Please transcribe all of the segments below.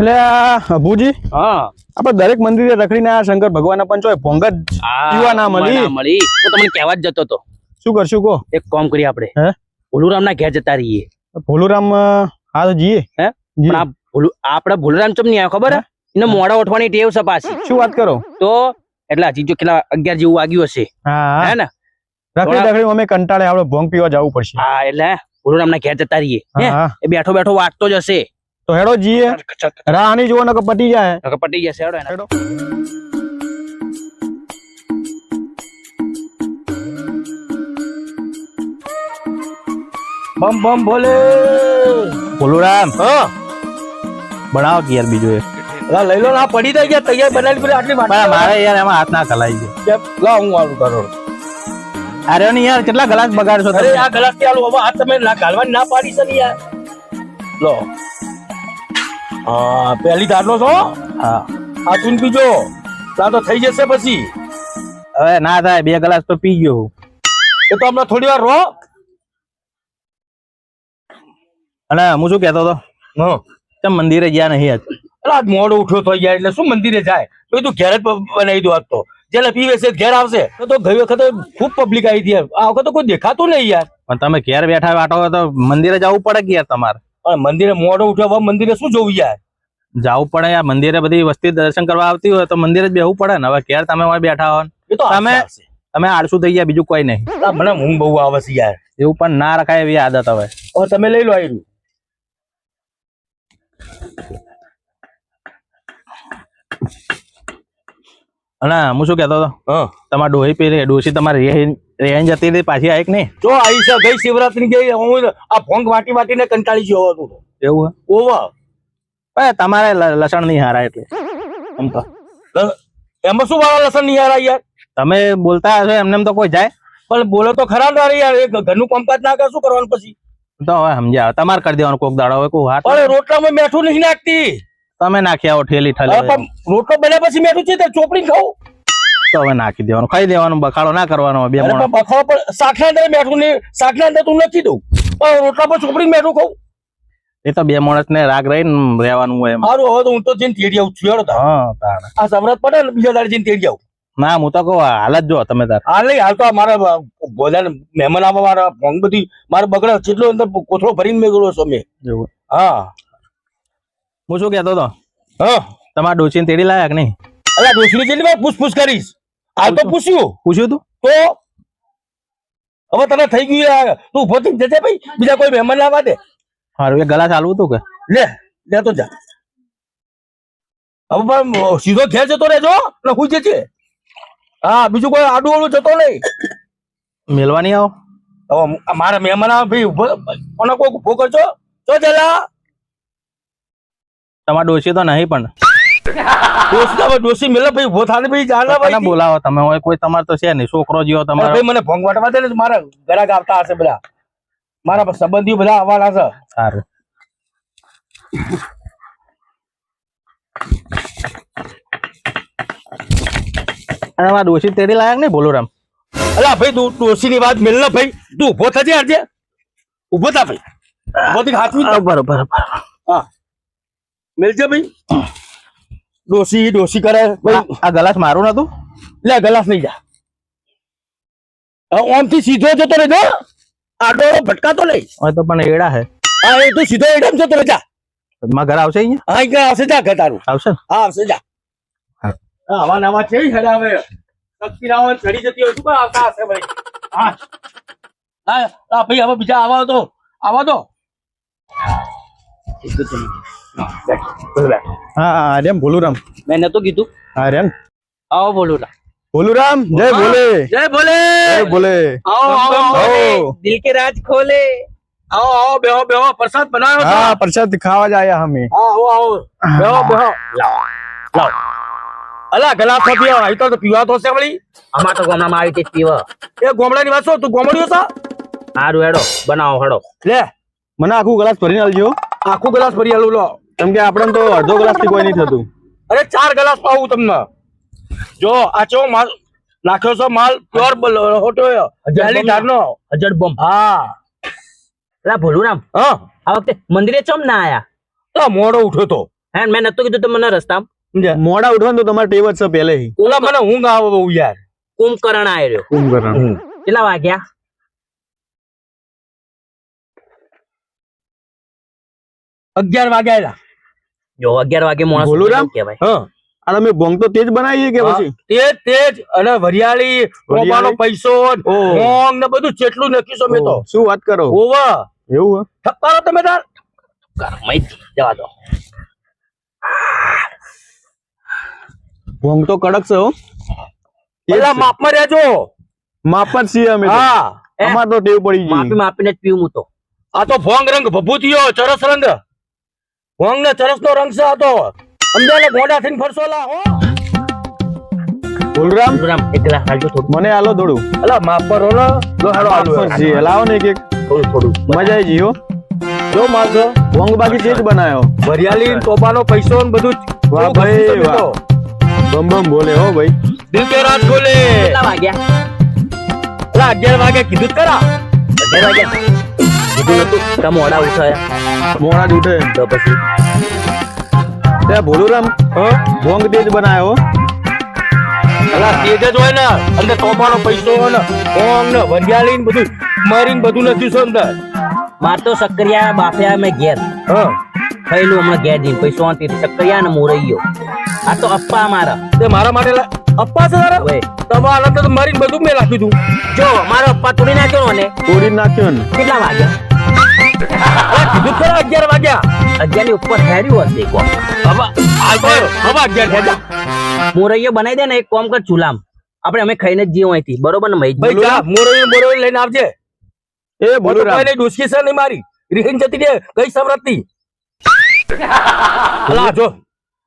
એટલે ભુજી હા. આપણે દરેક મંદિરે રખડીને આ શંકર ભગવાનના પણ ચોય ભોંગ જ પીવા ના મળી. હું તમને કહેવા જ જતો હતો. શું કરશું કો એક કામ કરીએ આપણે. હે? ભોલુરામ ના ઘેર જતા રહીએ. ભોલુરામ હા તો જીએ હે? પણ આ ભોલુ આપડે ભોલુરામ ચમ નહીં આવ્યો ખબર? એને મોડા ઉઠવાની ટેવ છે પાછી શું વાત કરો? તો એટલે હજી જો કેટલા અગિયાર જેવું વાગ્યું હશે. હા હે. ને? રખડી રખડી અમે કંટાળે આપણે ભોંગ પીવા જવું પડશે. હા એટલે ભોલુરામ ના ઘેર જતા રહીએ. એ બેઠો બેઠો વાંચતો જ હશે. તો હેડો જીએ. રાહની જુઓ ને પટી જાય. નકર પટી જશે હેડો. હેડો. બમ બમ બોલે. ભોલુરામ હ. બનાવો કે યાર બીજું એક. લા લઈ લો ના પડી થઈ ગયા તૈયાર બનાવી પેલી આટલી પણ મારે યાર એમાં હાથ ના ખલાઈ ગયો. લા હું આલું કરો અરે ને યાર કેટલા ગ્લાસ બગાડશો અરે આ ગ્લાસથી આલું હવે હાથ તમે ના ગાલવાની ના પાડી છે ને યાર. લો. હા પહેલી ધારનો છો? હા. આ ચૂન પીજો. ત્યાં તો થઈ જશે પછી. હવે ના થાય બે ગ્લાસ તો પી ગયો એ તો હમણાં થોડી વાર રહો અને હું શું કહેતો હતો? હા. ચમ મંદિરે ગયા નહીં આજ? એટલે આજ મોડો ઉઠ્યો થઈ જાય એટલે શું મંદિરે જાય? તો તું ઘેર જ બનાવી દો આજ તો. જેને પીવે છે ઘેર આવશે તો ગઈ વખતે ખૂબ પબ્લિક આવી હતી આ વખતે કોઈ દેખાતું નહીં યાર. પણ તમે ઘેર બેઠા વાટો તો મંદિરે જવું પડે કે યાર તમારે? મંદિરે મોડો ઉઠ્યો મંદિરે શું જોવું યાર? જવું પડે યાર મંદિરે બધી વસ્તી દર્શન કરવા આવતી હોય તો મંદિરે જ બેહવું પડે ને. હવે ઘેર તમે બેઠા હો એ તો તમે- આવશે, તમે આળસુ થઈ ગયા બીજું કોઈ નહીં. મને ઊંઘ બહુ આવે છે યાર. એવું પણ ના રખાય એવી આદત હવે. હવે તમે લઈ લો આયરું. અને હું શું કેતો હતો? હા. તમારે ડોહી પી ડોસી તમારી રેન જતી રહી પાછી આવી કે નહીં. જો આવી છે ગઈ શિવરાત્રી ગઈ હું આ ભોંગ વાટી વાટીને કંટાળી ગયો હતો એવું ઓવા. તમારે લસણ નહીં હારા એટલે. આમ તો. એમાં શું વાળા લસણ નહીં યાર યાર? તમે બોલતા હશો એમને એમ તો કોઈ જાય. પણ બોલો તો ખરા ને યાર એ ઘરનું કામકાજ ના કર શું કરવાનું પછી? તો હવે સમજ્યા તમારે કરી દેવાનું કોક દાડો હોય કોઈ હાથ પણ રોટલામાં મેઠું નહીં નાખતી. તમે નાખ્યા આવો ઠેલી પણ રોટલો બન્યા પછી મેઠું છે તે ચોપડી ખાવું તો હવે નાખી દેવાનું ખાઈ દેવાનું બખાડો ના કરવાનો બે અરે મોણ. પણ બખાડો પણ શાકના અંદર બેઠું નહીં શાકના અંદર તું નથી દઉં. પણ રોટલા પર ચોપડી મેઠું ખાવું એ તો બે માણસ ને રાગ રહીને રહેવાનું હોય સારું હવે તો હું તો જઈને તેડી આવું છું હા આ પડે ને બીજા દાડે જઈને તેડી આવું. ના હું તો કહું હાલત જો તમે તાર. હાલ નહીં હાલ તો મારા બધા મહેમાન આવવા મારા ભોંગ બધી મારે બગડે જેટલો અંદર કોથળો ભરીને મેળવ્યો છો મેં. હા. હું શું કહેતો હતો? હા. તમારા ડોસીને તેડી લાયા કે નહીં? અલા ડોસરી જેટલી પૂછપૂછ કરીશ. હાલ તો પૂછ્યું. પૂછ્યું તું? તો હવે તને થઈ ગયું. તું ઊભો થઈ જજે ભાઈ. બીજા કોઈ મહેમાન લાવવા દે. હારું એ ગલા ચાલવું તું કે? લે લે તો જા. હવે પણ સીધો ઘેર જતો રહેજો ને હું જજે. હા બીજું કોઈ આડું આડું જતો નહીં. મેલવા નહીં આવો. હવે મારા મહેમાન આવે ભાઈ ઊભો કોને કોઈ ઊભો કરજો. જો જલા. તમારા ડોસી તો નહીં પણ. ડોસી ડોસી મેલે ભાઈ ઊભો થાને ભાઈ જાના ભાઈ બોલાવો તમે હોય કોઈ તમારે તો છે નહીં છોકરો જેવો તમારો. ભાઈ મને ભોંગ વાટવા દે ને મારા ગરાક આવતા હશે બધા. મારા સંબંધીઓ બધા આવવાના છે. સારું. અને મારા ડોસી તેડી લાયક નહીં બોલુરામ? અલા ભાઈ તું ડોસી ની વાત મેલ ભાઈ તું ઊભો થજે આજે ઊભો થા ભાઈ. ઊભો થી હાથ બરોબર બરોબર. હા. મેલજે ભાઈ. ડોસી ડોસી કરે. ભાઈ આ ગલાસ મારું નતું? લે ગલાસ નહીં જા. ઓમથી સીધો જતો રહેજો આડો ભટકાતો નહીં. હવે તો પણ એડા હે. હા એ તો સીધો એડમ જતો રહેજા. જા મારા ઘર આવશે અહીંયા? હા ઘર આવશે જા ઘર તારું. આવશે? હા આવશે જા. આવા નવા છે હેડે હવે. શક્તિ રાવણ ચડી જતી હોય. શું કા આવતા હશે ભાઈ? હા. હા ભાઈ હવે બીજા આવા તો આવા તો હા. રેમ. ભોલુરામ મેં નતું કીધું. હા રેમ. આવો ભોલુરામ ભોલુરામ જય ભોલે. જય ભોલે. જય ભોલે. આવો આવો આવો. દિલ કે રાજ ખોલે. આવો આવો બેહો બેહો. પ્રસાદ બનાવ્યો હા પ્રસાદ ખાવા જ આયા અમે. હા આવો આવો. બેહો બેહો. લાવ લાવ. અલા ગલાસ પીવો અહીં તો પીવા તો છે વળી. આમાં તો ગામડામાં આવી તે પીવા. એ ગોમડાની વાત શું? તું ગોમડ્યો છો? સારું હેડો. બનાવો હેડો. લે મને આખું ગ્લાસ ભરીને આલજો. આખું ગ્લાસ ભરી આલું લો. કેમ કે આપણે તો અડધો ગ્લાસથી કોઈ નહીં થતું. અરે ચાર ગ્લાસ પાવું તમને. જો આ ચો માલ નાખ્યો છો માલ પ્યોર હોટો પહેલી ધારનો. અજડ બોમ્બ હા. લા ભોલુરામ હા. આ વખતે મંદિરે ચમ ના આયા? તો મોડો ઉઠ્યો તો. હે મેં નતો કીધું તમને રસ્તા મોડા ઉઠવાનું તો તમારે ટેવ જ છે પહેલેથી. ઓલા મને ઊંઘ આવે બહુ યાર. કુંભકરણ આયો કુંભકરણ. કેટલા વાગ્યા? અગિયાર વાગે આયેલા. જો અગિયાર વાગે માણસ બોલું રામ? કહેવાય? હા. આ તમે ભોંગ તો તેજ બનાવીએ કે પછી? તેજ તેજ. અને વરિયાળી રોપાનો પૈસો બોંગ ને બધું જેટલું નાખીશું મેં તો. શું વાત કરો? ઓવા એવું હે? ઠપકારો તમે તાર. મૈત જવા દો. ભોંગ તો કડક છે હો. પેલા છે. માપમાં રહેજો. માપ જ છીએ અમે હા. અમાર તો ટેવ પડી માપી માપીને જ પીવું તો. આ તો ભોંગ રંગ ભભૂતિયો ચરસ રંગ. ભોંગ ને ચરસ નો રંગ છે આ તો. સમજાય ને? ગોડા થઈને ફરસો લા હો. બોલરામ? રામ એક ગ્લાસ હાલજો થોડું. મને આલો થોડું અલા માફ પર હો લો હાલો. હેડો જી આલુ લાવો ને એક એક. થોડું થોડું. મજા આવી જીઓ જો માગો ભોંગ બાકી બનાવ્યો વરિયાળી ને તોપાનો પૈસો ને બધું જ. વાહ ભાઈ, વાહ. બમ બમ બોલે હો ભાઈ. દિલ કે રાત બોલે. કેટલા વાગ્યા? અલા અગિયાર વાગે કીધું કરા. ખરા અગિયાર વાગ્યા. કીધું મોડા ઉઠાયા મોડા ઉઠે તો પછી ત્યાં ભોલુરામ ભોંગ દેજ બનાયો તો બાફ્યા મેં ઘેર હા હમણાં ઘેર જઈને પૈસો સક્કરિયા ને ગયો આ તો અપ્પા મારા તે મારા માટે અપ્પા છે તારા તમારા તો મરીને બધું મેં રાખ્યું તું જો મારો અપ્પા તોડી નાખ્યો ને તોડી નાખ્યો ને કેટલા વાગ્યા અલા કીધું અગિયાર વાગ્યા. અગિયારની ઉપર હેર્યું હશે કોમ. હવે હાલ તો હવે અગિયાર થયા મોરૈયો બનાવી દે ને એક કોમ કર ચૂલામ. આપણે અમે ખાઈને જ જીવો અહીંથી. બરોબર ને ભાઈ લઈને આવજે. એ ભોલુરામ કોઈ નહીં છે નહીં મારી. રીહીન જતી રે કઈ સવરત અલા જો.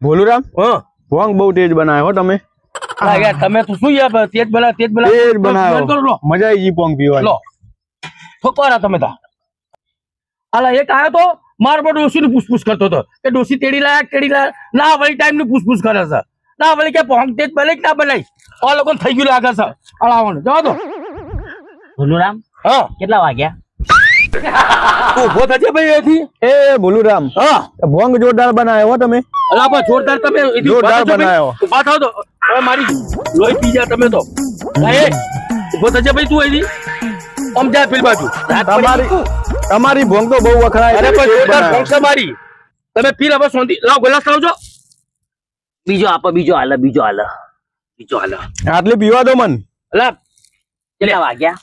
ભોલુરામ હા. ભોંગ બહુ તેજ બનાવ્યો હો તમે. તમે તો શું યાર તેજ બના તેજ બના તેજ બનાવ્યો. મજા આવી ગઈ પોંગ પીવાની. લો. ઠોકવાના તમે તા. અલા એક આવ્યો તો માર પર ડોસી નું પૂછપૂછ કરતો હતો. કે ડોસી તેડી લાયા તેડી લાયા ના વળી ટાઈમનું પૂછપૂછ કરે છે. ના વળી કે પોંગ તેજ બને ના બનાવી આ લોકો થઈ ગયું લાગે છે. અલાવણ જવા દો. ભોલુરામ હા. કેટલા વાગ્યા? ઊભો થજે ભાઈ એથી એ ભોલુરામ હા. ભોંગ જોરદાર બનાવ્યો હો તમે. અલા જોરદાર તમે જોરદાર. બનાવ્યો. ઊભા થાવ તો. હવે મારી લોહી પી જા તમે તો. હા, એ. ઊભો થજે ભાઈ તું અહીંથી. આમ જા પેલી બાજુ. તમારી તમારી ભોંગ તો બહુ વખણાય અરે પણ જોરદાર ભોંગ છે મારી. તમે પી લો બસ શાંતિ લાવ ગ્લાસ લાવજો. બીજો આપો બીજો હાલ બીજો હાલ. બીજો હાલ. આટલી પીવા દો મન. અલા કેટલા વાગ્યા?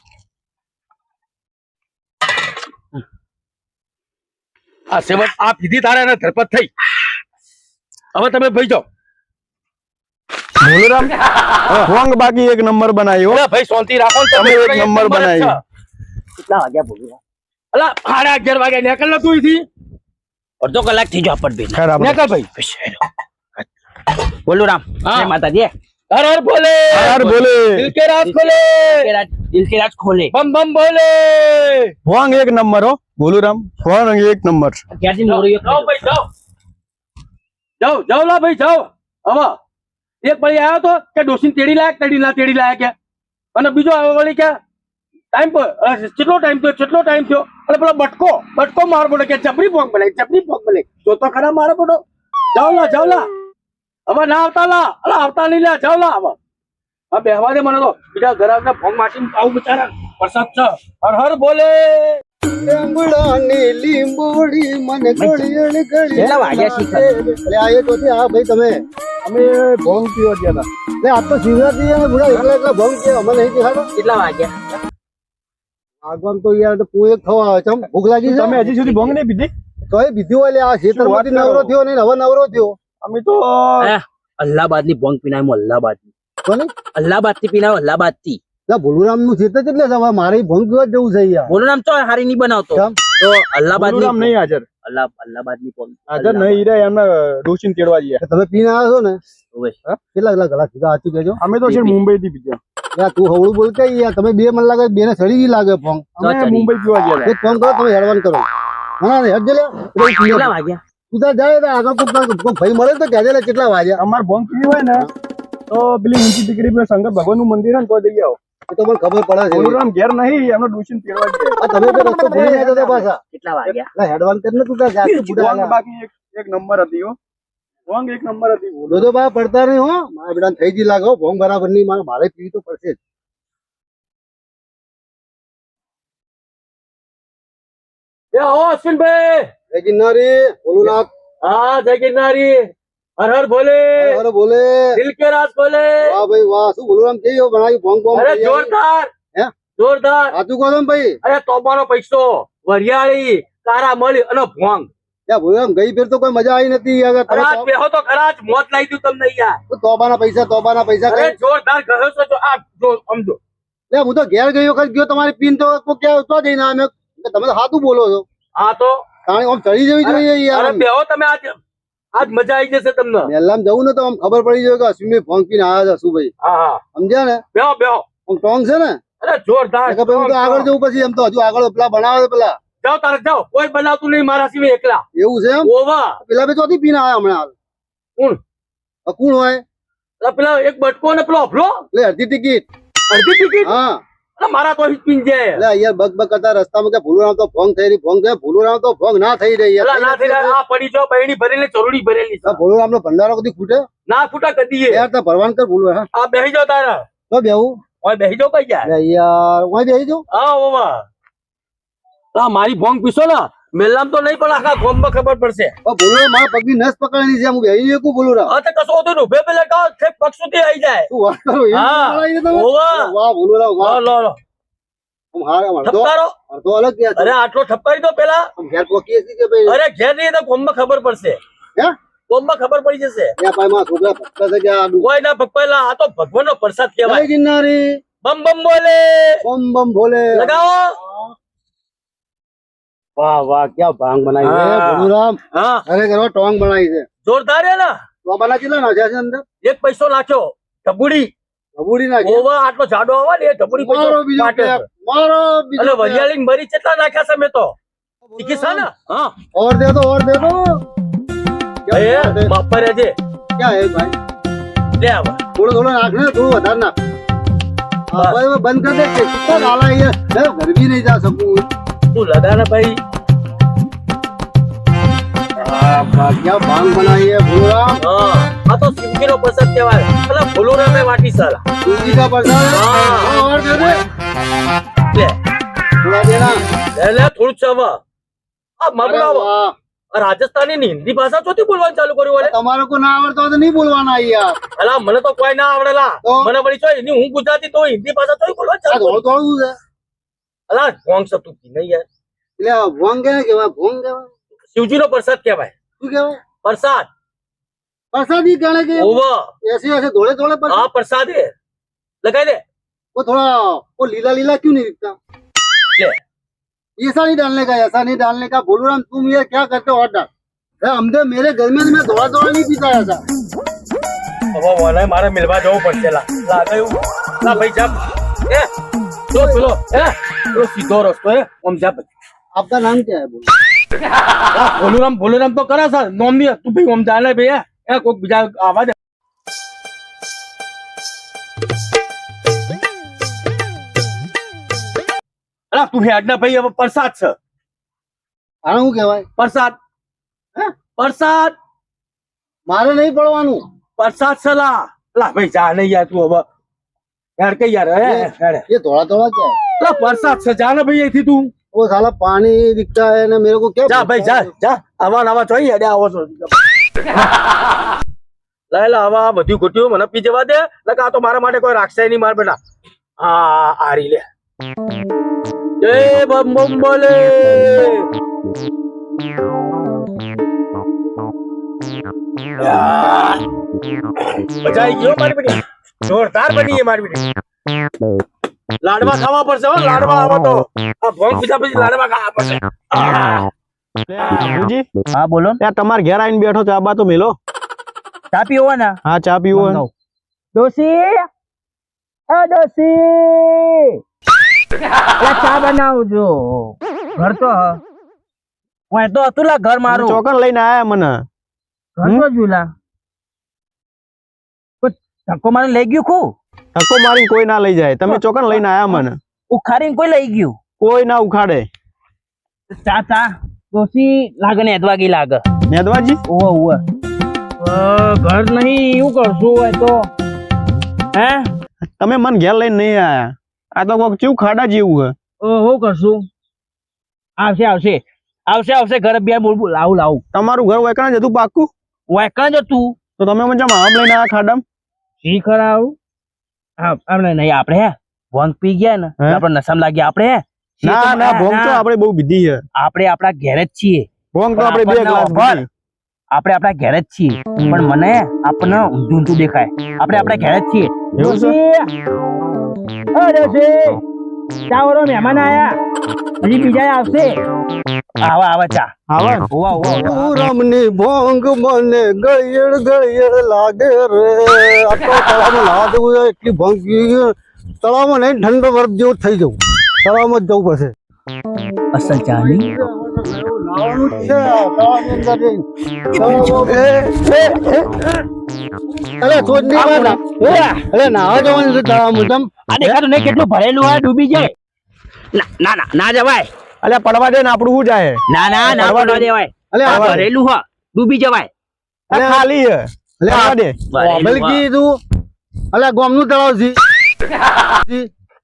આ સેવન આ પીધી તારે અને ધરપત થઈ. હવે તમે ભાઈ જાઓ. ભોલરામ ભોંગ બાકી એક નંબર બનાવ્યો ભાઈ શાંતિ રાખો તમે એક એક નંબર બનાવ્યો કેટલા વાગ્યા ભુલુરામ અલા સાડા અગિયાર વાગે નીકળ તું અહીંથી. અડધો કલાક થઈ ગયો આપણ ભાઈ ખરાબ નીકળ ભાઈ. બોલુરામ હા. જય માતાજી હર હર બોલે યાર બોલે દિલ કે રાત ખોલે. દિલ કે રાજ ખોલે. બમ બમ બોલે. ભોંગ એક નંબર હો. ભોલુરામ ભોંગ એક નંબર. ક્યાંથી મોરૈયો જાઓ ભાઈ જાઓ. જાઓ જાઓ લા ભાઈ જાઓ. હવે એક ભાઈ આવ્યો તો કે ડોસીને તેડી લાયક તેડી ના તેડી લાયક કે? અને બીજો આવ્યો વળી કે? ટાઈમ પર કેટલો ટાઈમ થયો? કેટલો ટાઈમ થયો? અને પેલો બટકો બટકો માર પડે કે ચપરી પોક બને ચપરી પોક બને જો તો ખરા મારો પડો જાવલા જાવલા હવે ના આવતા લા. અલા આવતા નહીં લા જાવલા હવે. હા બેહવા દે મને તો. બીજા ઘર આવતા ફોન માસીને આવું બિચારા. વરસાદ છે. હર હર બોલે. લીંબોડી મને શીખર? અરે આ એક વખતે ભાઈ તમે અમે ભોંગ પીવા ગયા હતા. આ તો શિવરાત્રી અને બુડા એકલા એકલા ભંગ છે અમે નહીં દેખાડો કેટલા વાગ્યા? આગળ તો યાર તો પૂરે ખવા આવે છે. ભૂખ લાગી છે? તમે હજી સુધી ભોંગ નહીં પીધી? તો એ પીધી હોય આ ખેતરમાંથી નવરો થયો નહીં હવે નવરો થયો. અમે તો અલ્હાબાદની ભોંગ પીનાય અલ્હાબાદની કોને? અલ્હાબાદથી પીનાય અલ્હાબાદથી ભોલુરામનું ખેતર કેટલે છે? હવે મારે ભંગ જવું છે યાર. ભોલુરામ તો હારી નહીં બનાવતો. તો અલ્હાબાદ નહીં હાજર. અલ્હાબાદની ભોંગ હાજર નહીં હીરા એમને ડોસીને તેડવા ગયા તમે પીને આવ્યો છો ને? કેટલા કેટલા કલાક કીધા? સાચું કહેજો. અમે તો છે મુંબઈ થી પીધા. યાર તું હવળું બોલતા યાર. તમે બે મને લાગે બે ને સડી ગઈ લાગે ફોન. અમે મુંબઈ પીવા ગયા એક કામ કરો તમે હેડવાન કરો. ના ના હેડ લે. કેટલા વાગ્યા? તું તાર જાય તો આગળ કોઈ ભાઈ મળે તો કહેજે લે કેટલા વાગ્યા. અમાર ભોંગ પીવી હોય ને તો પેલી ઊંચી દીકરી પેલા શંકર ભગવાનનું મંદિર હોય ને તો જઈ આવો. એ તો મને ખબર પડે છે. બોલુરામ ઘેર નહીં એમનો ડોસીને તેડવા ગયા. આ તમે તો રસ્તો ભૂલી ગયા હતા પાછા. કેટલા વાગ્યા? એટલે હેડવાન કરીને તું તાર જાતે બુડા બાકી એક એક નંબર હતી હો. ભોંગ એક નંબર હતી બોલો. દોધો બા પડતા નહીં હો. મારા બેટા થઈ જી લાગો ભોંગ બરાબર નહીં મારે મારે પીવી તો પડશે જ. એ આવો અશ્વિનભાઈ. જય ગિરનારી બોલું લાગ હા જય ગિરનારી. હર હર ભોલે અરે બોલે. દિલ કે રાસ બોલે. વાહ ભાઈ વાહ શું બોલું આમ કેવી બનાવ્યું ભોંગ ભોંગ અરે જોરદાર. હે? જોરદાર. સાચું કહો ભાઈ? અરે તોબાનો પૈસો વરિયાળી કારા મળી અને ભોંગ. ગઈ ફેર તો કોઈ મજા આવી નથી અગર તો ખરા જ મોત લાવી દઉં તમને યાર તોબાના પૈસા તોબાના પૈસા અરે જોરદાર ગયો છો તો આ જો સમજો લે હું તો ઘેર ગયો વખત ગયો તમારી પીન તો ક્યાં તો જઈને અમે તમે તો સાચું બોલો છો. હા તો. કારણ કે આમ ચડી જવી જોઈએ યાર અરે બેહો તમે આજ. આજ મજા આવી જશે તમને. પહેલામ જવું ને તો આમ ખબર પડી જાય કે અશ્વિનભાઈ ફોન પીને આવ્યા છે સુભાઈ હા હા. સમજ્યા ને? બેહો બેહો. આમ ટોંગ છે ને? અરે જોરદાર પછી હું તો આગળ જવું પછી એમ તો હજુ આગળ પેલા બનાવે પેલા. જાઓ તારે જાઓ. કોઈ બનાવતું નહીં મારા સિવાય એકલા. એવું છે એમ? ઓવા. પેલા બે ચોથી પીને આવ્યા હમણાં કોણ? કોણ હોય? અરે પેલા એક બટકો ને પેલો અફલો એટલે અડધી ટિકિટ. અડધી ટિકિટ? હા. મારા તો સ્પીન છે. એટલે યાર બગ બગ કરતા રસ્તામાં કે ભૂલુરામ તો ભોંગ થઈ રહી ભોંગ થઈ ભૂલુરામ તો ભોંગ ના થઈ રહી. યાર ના થઈ રહ્યા, આ પડી જો બહેણી ભરેલી ચરોડી ભરેલી છે. ભૂલુરામ નો ભંડારો કદી ખૂટે? ના ફૂટા કદી. યાર તો ભરવાન કર ભૂલું હા. આ બેહી જાઓ તારા. તો બેવું ઓય બેહી જાઓ કઈ જાય યાર હું બેહી જાઉં હા ઓવા. મારી ભોંગ પીશો ને. મેલામ તો નહીં પણ આખા ગોમમાં ખબર પડશે. બોલો માં મારા પગની નસ પકડવાની છે હું બેહી બોલું ભૂલુરામ હા તો કશો હોતું નહીં. ઉભે પેલા કહો છે પગ સુધી આવી જાય વાત કરો હા. પકડાઈ છે તમે? વાહ લો લો આમ હાર ઠપકારો. અડધો અલગ ગયા અરે આટલો ઠપકારી દો પેલા. ઘેર પોકીએ કે ભાઈ? અરે ઘેર નહીં તો ગોમમાં ખબર પડશે. હે? ગોમમાં ખબર પડી જશે. ત્યાં ભાઈ મારા છોકરા ભક્ત કે કોઈ ના પપ્પેલા આ તો ભગવાનનો પ્રસાદ કહેવાય. ગિરનારી. બમ બમ બોલે. બમ બમ ભોલે લગાવો. વાહ વાહ ક્યાં ભાંગ બનાવી છે અરે કરો ટોંગ બનાવી છે. જોરદાર હે ને? ટોબાના કેટલા નાખ્યા છે અંદર? એક પૈસો નાખ્યો. ઢબુડી. જાડો આવે તો? ટીકી છે ને? બંધ કરી દે. કેટલા ગરમી નહીં જા શકું. હું લગાને ભાઈ. ભાગ્યા ભાંગ બનાવીએ ભૂરા. હા આ તો સિંગી પ્રસાદ કહેવાય. એટલે ભૂલો રમે વાટી સાલા. સિંગી નો પ્રસાદ? હા. લે. થોડા દેના લે લે થોડું ચવા આ મગડાવો રાજસ્થાની ની હિન્દી ભાષા ચોથી બોલવાનું ચાલુ કર્યું વળે તમારો કો ના આવડતો તો નહીં બોલવાના યાર અલા મને તો કોઈ ના આવડેલા. મને વળી છો એની હું ગુજરાતી તો હિન્દી ભાષા તો બોલવાનું ચાલુ થોડું અલા ભોંગ છે તું કી નહીં યાર એટલે આ ભોંગ કેને કહેવાય ભોંગ કહેવાય શિવજી નો પ્રસાદ કહેવાય શું કહેવાય પ્રસાદ प्रसादी कहने के ઓવા ऐसे ऐसे धोले धोले पर આ પ્રસાદ હે લગાઈ દે वो थोड़ा वो लीला लीला क्यों नहीं दिखता ले। ऐसा नहीं डालने का ऐसा नहीं डालने का बोलो राम तुम ये क्या करते हो और डाल अरे हमने मेरे घर में तो मैं थोड़ा थोड़ा नहीं पीता ऐसा હવે મને મારે મિલવા જવું પડશે લા લાગાયું લા ભાઈ જા એ જો પેલો એ પેલો સીધો રસ્તો હે? સમજ્યા ભાઈ આપતા નામ ક્યાં બોલો? ભોલુરામ ભોલુરામ તો કરે સર નોમની તું ભાઈ સમજાય ને ભાઈ એ કોઈક બીજા આવા દે. અલા તું હેડ ના ભાઈ હવે પ્રસાદ છે. આને શું કહેવાય? પ્રસાદ. હે? પ્રસાદ. મારે નહીં પડવાનું. પ્રસાદ સલા લા. ભાઈ જા નહીં યાર તું હવે. યાર કઈ યાર એ ધોળા ધોળા ક્યાં थोड़ा क्या है લા પ્રસાદ છે જા ને ભાઈ અહીંથી તું वो साला पानी दिखता है ना मेरे को क्या જા ભાઈ જા જા આવા નવા જોઈ હેડે આવો છો લા લા આવા આ બધું ઘટ્યું મને પી જવા દે લગા આ તો મારા માટે કોઈ રાખશે નહીં માર બેટા હા આરી લે જય બમ બમ બોલે યા. મજા આવી ગયો મારી બેટી જોરદાર બની છે મારી બેટી લાડવા ખાવા પડશે હો લાડવા આવો તો. આ ભોંગ પીધા પછી લાડવા ખાવા પડશે. બાબુજી હા બોલો. ત્યાં તમારે ઘેર આવીને બેઠો ચા બા તો મેલો. ચા પીવો ને? હા ચા પીવો. ડોસી? એ ડોસી. ચા બનાવજો ઘર તો હ. હું તો હતું લા ઘર મારું. ચોકન લઈને આયા મને. ઘર તો જુલા ધક્કો મારે લઈ ગયું ખું? ધક્કો મારી કોઈ ના લઈ જાય. તમે ચોકન લઈને આયા મને. ઉખાડીને કોઈ લઈ ગયું? કોઈ ના ઉખાડે. ચા ચા ડોસી લાગે ને એદવા લાગે. નેદવાજી ઓવો ઓવો ઘર નહીં એવું કરશું હોય તો? હે? તમે મન ઘેર લઈને નહીં આયા. આ તો કોક કેવું ખાડા જેવું હે ઓહો કરશું? આવશે આવશે. આવશે આવશે ઘરે બે બોલ બોલ લાવું લાવું. તમારું ઘર વેકણ જતું પાક્કું? વેકણ જ તું તો તમે મને આમ લઈને આયા ખાડામ? શી ખરા આવું? આપણે નહીં આપણે હે ભોંગ પી ગયા ને હે? આપણે નશામાં લાગ્યા આપણે હે શી ના તો- ના ભોંગ તો ના. આપણે બહુ બીધી છે આપણે આપણા ઘેર જ છીએ ભોંગ તો પણ આપણે બે આપણને ગ્લાસ ઓફર. પીધી. આપણે આપણા ઘેર જ છીએ પણ મને આપણને ઊંધું ઊંધું દેખાય આપણે આપણા ઘેર જ છીએ એવું છે? ડોશી! ઓ ડોશી! ચા વાળો મહેમાન આયા હજી બીજા આવશે આવા આવા ચા. આવા? ઓવા ઓવા. પૂરમની ભોંગ મને ગળિયડ ગળિયડ લાગે રે. આ તો તળાવમાં નાવા જવું છે એટલી ભોંગ તળાવમાં નહીં ઠંડો બરફ જેવું થઈ જવું. તળાવમાં જ જવું પડશે. અસલ ચાની? કેટલું ભરેલું હોય ડૂબી જાય. ના ના ના જવાય. અલ્યા પડવા દે ને આપણું શું જાય? ના ના ના પડવા દેવાય. અલે આ આ ભરેલું હોય ડૂબી જવાય. આ અલ્યા, ખાલી છે. અલે પડવા દે. ભરેલું હોય. બલકી તું અલે ગોમનું તળાવ છે.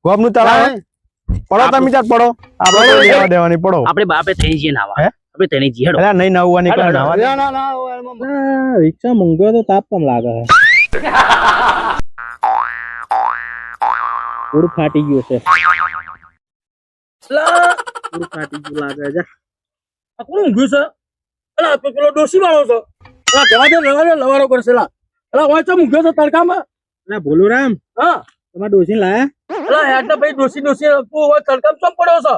ગોમનું તળાવ? હે? પડો તમે ચાલ પડો. આપણે લેવા દેવાની પડો. આપણે બાપે થઈ જઈએ નાવા. હે? આપણે તેની જઈએ હેડો. અલ્યા નહીં નવવાની કર નાવા ના ના ના રિક્ષા મૂંઘ્યો તો તાપ કમ લાગે પૂરું ફાટી ગયું છે. પૂરું ફાટી ગયું લાગે છે આ કોણ ઊંઘ્યું છે અલા આ તો પેલો ડોશી વાળો છે અલા જવા દે દે લવારો કરશે લા અલા વાંચો ઊંઘ્યો છે તડકામાં અલા ભોલુરામ હા તમારે ડોસી લાયા અલા યાર ભાઈ ડોશી ડોશી તું હવે તડકામાં ચોમ પડ્યો છે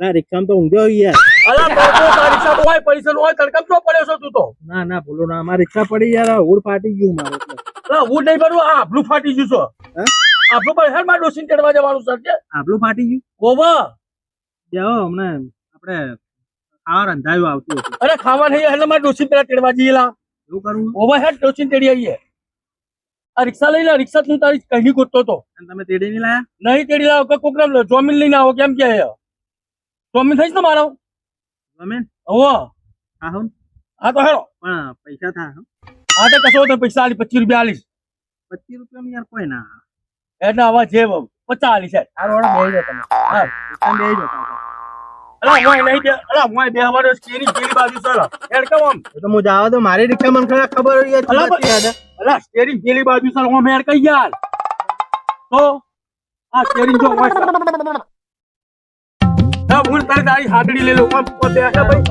અલા રિક્ષામાં તો ઊંઘ્યો યાર અલા તો તો તારી રિક્ષા હોય પૈસા હોય તડકામાં ચોમ પડ્યો છે તું તો ના ના ભોલુરામ અમારી રિક્ષા પડી યાર હુડ ફાટી ગયું મારે. અલા હું નહીં ભરું આ આભલું ફાટી ગયું છે હે? આભલું પર હેડમાં ડોશી ચડવા જવાનું છે કે આટલું ફાટી ગયું ઓવા જાઓ હમણાં આપણે ખાવા રંધાયું આવતું હતું. અરે ખાવા નહીં એટલે મારે ડોસી પેલા તેડવા જઈએ લા. શું કરવું? ઓવા હેડ ડોસી તેડી આવીએ. આ રિક્ષા લઈ લે રિક્ષા તું તારી કહી ગોતતો તો તમે તેડી નહીં લાયા? નહીં તેડી લાવો કે કોક જોમીન લઈને આવો કેમ કે જોમીન થઈશ ને મારો? ગમે ઓવો હા હો? હા તો હેડો પણ પૈસા થાય હા. તો કશો તો પૈસા આલી પચીસ રૂપિયા આલીશ. પચીસ રૂપિયા યાર કોઈ ના એટલે આવા જે પચાસ આલીશ. આ રોડ બેહી તમે. હા. બેહી કેરી કેરી હું જાવ મારી રિક્ષા મને ખબર અલા, કેરી કેરી બાજુ સર હું હેડ કઈ યાર. તો આ કેરી જો હોય હા હું તારી તારી હાથડી લઈ લઉં. પોતે આ ભાઈ.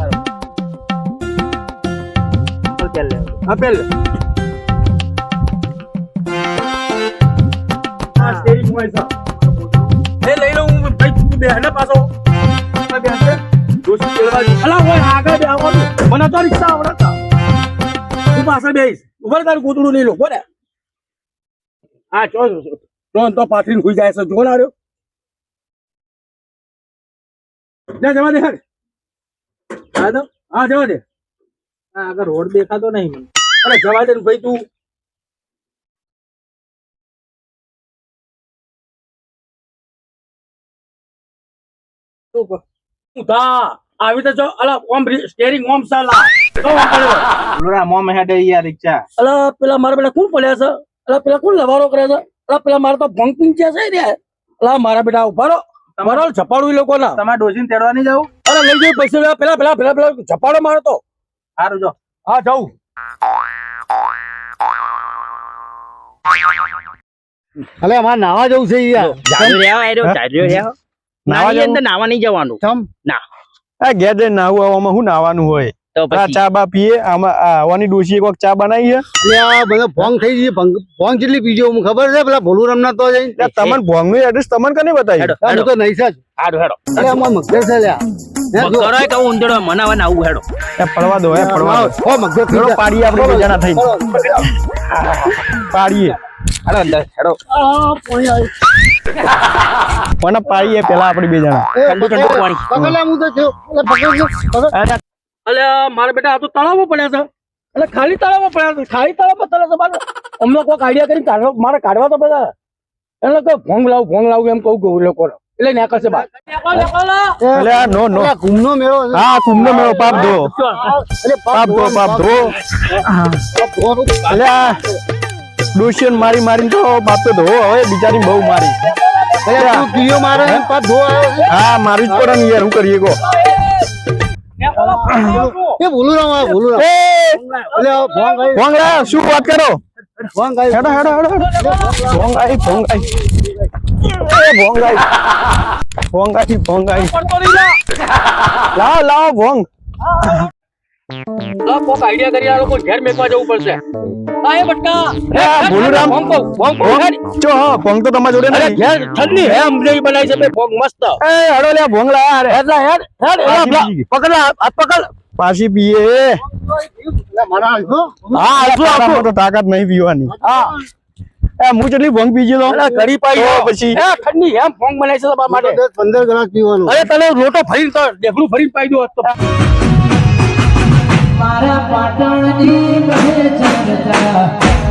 હા પેલ હા કેરી હોય સર એ લઈ લઉં હું ભાઈ તું બે ને પાછો. આ બે છે દોસ્ત અલા હોય આગળ બે મને તો રિક્ષા આવડતા. તું પાછળ બેસ. ઉપર તારું ગોતડું નહીં લો. બોલે હા ચો તો પાથરીને હુઈ જાય છે. જો ના રહ્યો. જા જવા દે હેડ. હા તો? હા જવા દે. આગળ રોડ દેખાતો નહીં મને. અરે જવા દે ને ભાઈ તું. તું તું થા. આવી રીતે જો અલા ઓમ સ્ટેરિંગ ઓમ સાલા. તો ઓમ પડ્યો ભોલુરામ મોં હેડે યાર રિક્ષા. અલા પેલા મારા બેટા કોણ પડ્યા છે? અલા પેલા કોણ લવારો કરે છે? અલા પેલા મારા તો ભંગ પીંચ્યા છે રે અલા મારા બેટા ઊભા રહો. મારો ઝપાડું ઈ લોકો ના તમારે ડોસીને તેડવા નહીં જવું અરે લઈ જઈ પૈસા પેલા પેલા પેલા પેલા ઝપાડો મારો તો. સારું જો. હા જાઉં. અલે અમારે નાવા જવું છે યાર. જાજો રહ્યા હોય રહ્યો, હે? જાજો નાવા અંદર નાવા નહીં જવાનું. ચમ આ ઘેર જઈને નાવું આવવામાં શું નાવાનું હોય? તો ચા બા પીએ આમાં આવવાની આવવાની એક વખત ચા બનાવી છે? બધા ભોંગ થઈ ગઈ ભંગ ભોંગ કેટલી પીજો હું ખબર છે પેલા ભોલુરામ ના તો એટલે તમને એડ્રેસ તમને કને બતાવી હું તો નહીં જ. હાડો હેડો. અરે અમાર મગર છે લ્યા. હે, જો. કરો કે હું ઊંધેડો મને હવે નાવું હેડો. એ પડવા દો એ પડવા દો. ઓ, મગર થઈ ચલો પાડીએ આપણે બીજાના થઈને. પાડીએ. હેડો અંદર હેડો. આ પોણી આવી. મને પાડીએ પેલા આપણે બે જણા. ઠંડુ પાણી. હું તો. અલે, મારા બેટા આ તો તળાવો પડ્યા છે. એટલે ખાલી તળાવો પડ્યા છે. ખાલી તળાવમાં તળાવ છે મારે અમને કોઈક આઈડિયા કરીને કાઢવા મારે કાઢવા તો બધા. એટલે કે ભોંગ લાવું ભોંગ લાવું એમ કહું કહું લોકો એટલે નીકળશે બહાર એટલે આ નો નો. કુંભનો મેળો. હા કુંભનો મેળો પાપ ધો. પાપ ધો પાપ ધો. એટલે ડોશિયન મારી મારીને તો બાપ તો ધો હવે બિચારી બહુ મારી. હા. મારી? જ પડે ને યાર હું કરીએ કો એ ભોંગડા શું વાત કરો? ભોંગ હેડો હેડો હેડો ભોંગાઈ ભોંગાઈ એ ભોંગાઈ ભોંગાઈ ભોંગાઈ લાવ લાવ ભોંગ. કોક આઈડિયા કરી આ લોકો ઘેર મેકવા જવું પડશે. હા એ બટકા. હે ભોલુરામ. ભોંગ ભોંગ ભોંગ? ચો હા ભોંગ તો તમારા જોડે અરે નહીં ઘેર ઠંડી હે અમને બનાવી છે ભોંગ મસ્ત. એ હેડો લે ભોંગ લા યાર હેડ લા. પકડ આ પકડ. પાછી પીએ. હા આટલું તારામાં તો તાકાત નહીં પીવાની. હા. એ હું જેટલી ભોંગ પીજી લો કરી પાઈ પછી. હે ઠંડી એમ ભોંગ બનાવી છે તમારા માટે. દસ પંદર ગ્લાસ પીવાનું. અરે તને રોટો ફરીને તો ફરી ફરીને પાઈ દો તો. મારા પાટણની કહે ચર્ચા